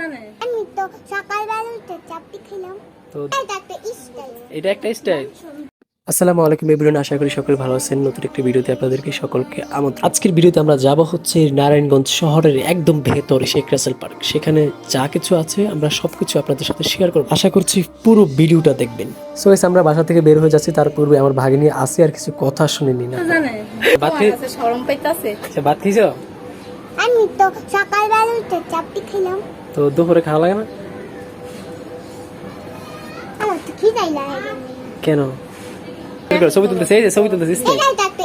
জানে? আমি তো সকালবেলা উঠে চাপটি খেলাম। তো এটা একটা স্টাইল এটা একটা স্টাইল আসসালামু আলাইকুম এভরিওয়ান আশা করি সকলে ভালো আছেন। নতুন একটি ভিডিওতে আপনাদেরকে সকলকে আমন্ত্রণ। আজকের ভিডিওতে আমরা যাব হচ্ছে নারায়ণগঞ্জ শহরের একদম ভেতরে শেখ রাসেল পার্ক। সেখানে যা কিছু আছে আমরা সবকিছু আপনাদের সাথে শেয়ার করব। আশা করছি পুরো ভিডিওটা দেখবেন। সো গাইস আমরা বাসা থেকে বের হয়ে যাচ্ছি। তার পূর্বে আমার ভাগিনী আসে আর কিছু কথা শুনিনি না? কাছে শরম পাইতাছে। আচ্ছা ভাত আমি তো সকালবেলা উঠে চাপটি খেলাম। তো দুপুরে খাওয়া লাগে না? কেন? ছবি তুলতেছে এই যে ছবি তুলতেছে এটা একটা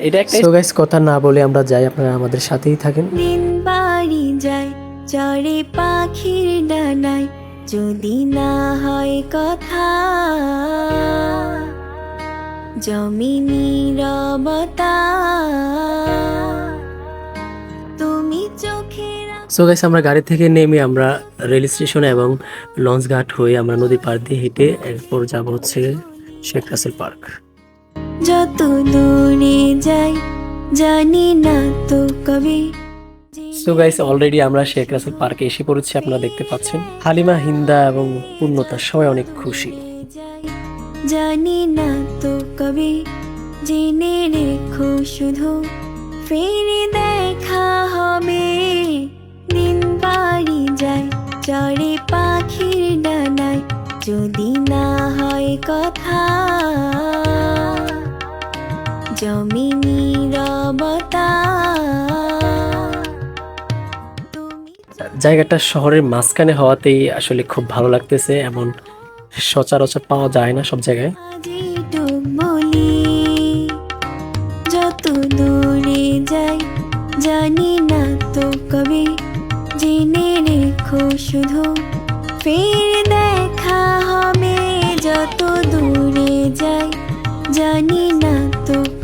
এটা একটা সো গাইস কথা না বলে আমরা যাই আপনারা আমাদের সাথেই থাকেন। দিন বাড়ি যায় চড়ে পাখির ডানায় যদি না হয় কথা জমি নীরবতা সো গাইস আমরা গাড়ি থেকে নেমে আমরা রেল স্টেশন এবং লঞ্চ ঘাট হয়ে আমরা নদী পার দিয়ে হেঁটে এরপর যাব হচ্ছে শেখ রাসেল পার্ক। যত দূরে যাই জানি না তো কবে সো গাইস অলরেডি আমরা শেখ রাসেল পার্কে এসে পড়েছি আপনারা দেখতে পাচ্ছেন। হালিমা হিন্দা এবং পূর্ণতা সবাই অনেক খুশি। জানি না তো কবে জেনে রেখো শুধু ফেরে দেখা হবে যদি না হয় কথা জমি নীরবতা জায়গাটা শহরের মাঝখানে হওয়াতেই আসলে খুব ভালো লাগতেছে এমন সচরাচর পাওয়া যায় না সব জায়গায়। আজিটুক যত দূরে যাই জানি না তো কবে। জেনে রেখো শুধু ফের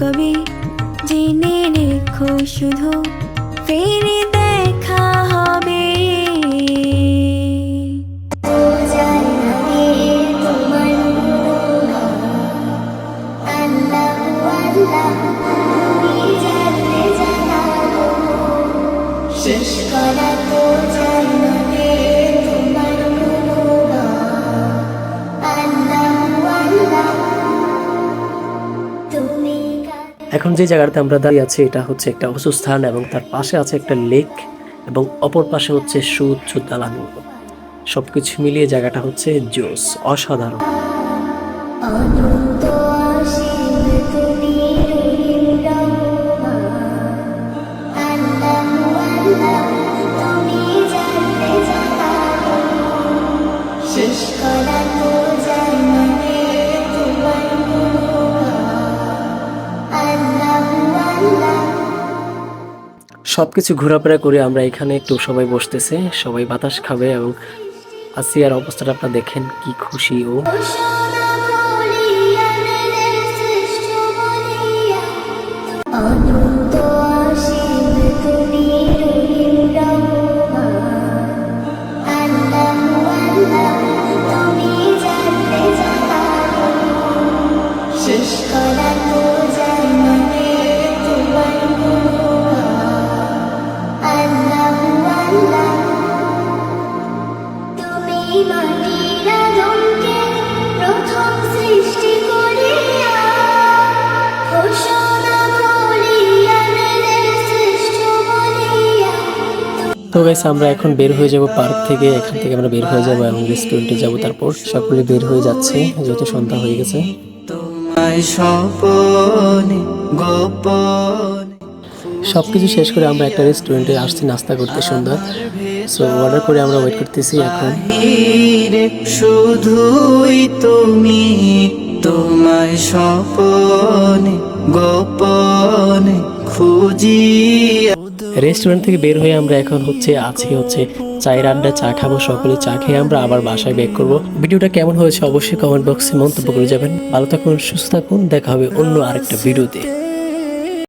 কবে জেনে রেখো শুধু ফের দেখা হবে। শেষ করা তো যায় এখন যে জায়গাটাতে আমরা দাঁড়িয়ে আছি, এটা হচ্ছে একটা উঁচু স্থান এবং তার পাশে আছে একটা লেক এবং অপর পাশে হচ্ছে সুউচ্চ দালান সবকিছু মিলিয়ে জায়গাটা হচ্ছে জোস, অসাধারণ। সবকিছু ঘোরাফেরা করে আমরা এখানে একটু সবাই বসতেছে, সবাই বাতাস খাবে এবং আসিয়ার অবস্থাটা আপনারা দেখেন, কি খুশি ও। তো গাইস আমরা এখন বের হয়ে যাব পার্ক থেকে। এখান থেকে আমরা বের হয়ে যাব এবং রেস্টুরেন্টে যাব। তারপর সকলে বের হয়ে যাচ্ছে যেহেতু সন্ধ্যা হয়ে গেছে। তোমায় স্বপনে গোপনে সবকিছু শেষ করে আমরা একটা রেস্টুরেন্টে আসছি নাস্তা করতে সন্ধ্যা। সো অর্ডার করে আমরা ওয়েট করতেছি এখন। রে শুধুই তুমি তোমায় স্বপনে গোপনে খুঁজি। রেস্টুরেন্ট থেকে বের হয়ে আমরা এখন হচ্ছে আছি হচ্ছে চায়ের আড্ডা চা খাব সকলে চা খেয়ে আমরা আবার বাসায় ব্যাক করব। ভিডিওটা কেমন হয়েছে অবশ্যই কমেন্ট বক্সে মন্তব্য করে যাবেন। ভালো থাকুন সুস্থ থাকুন দেখা হবে অন্য আরেকটা ভিডিওতে।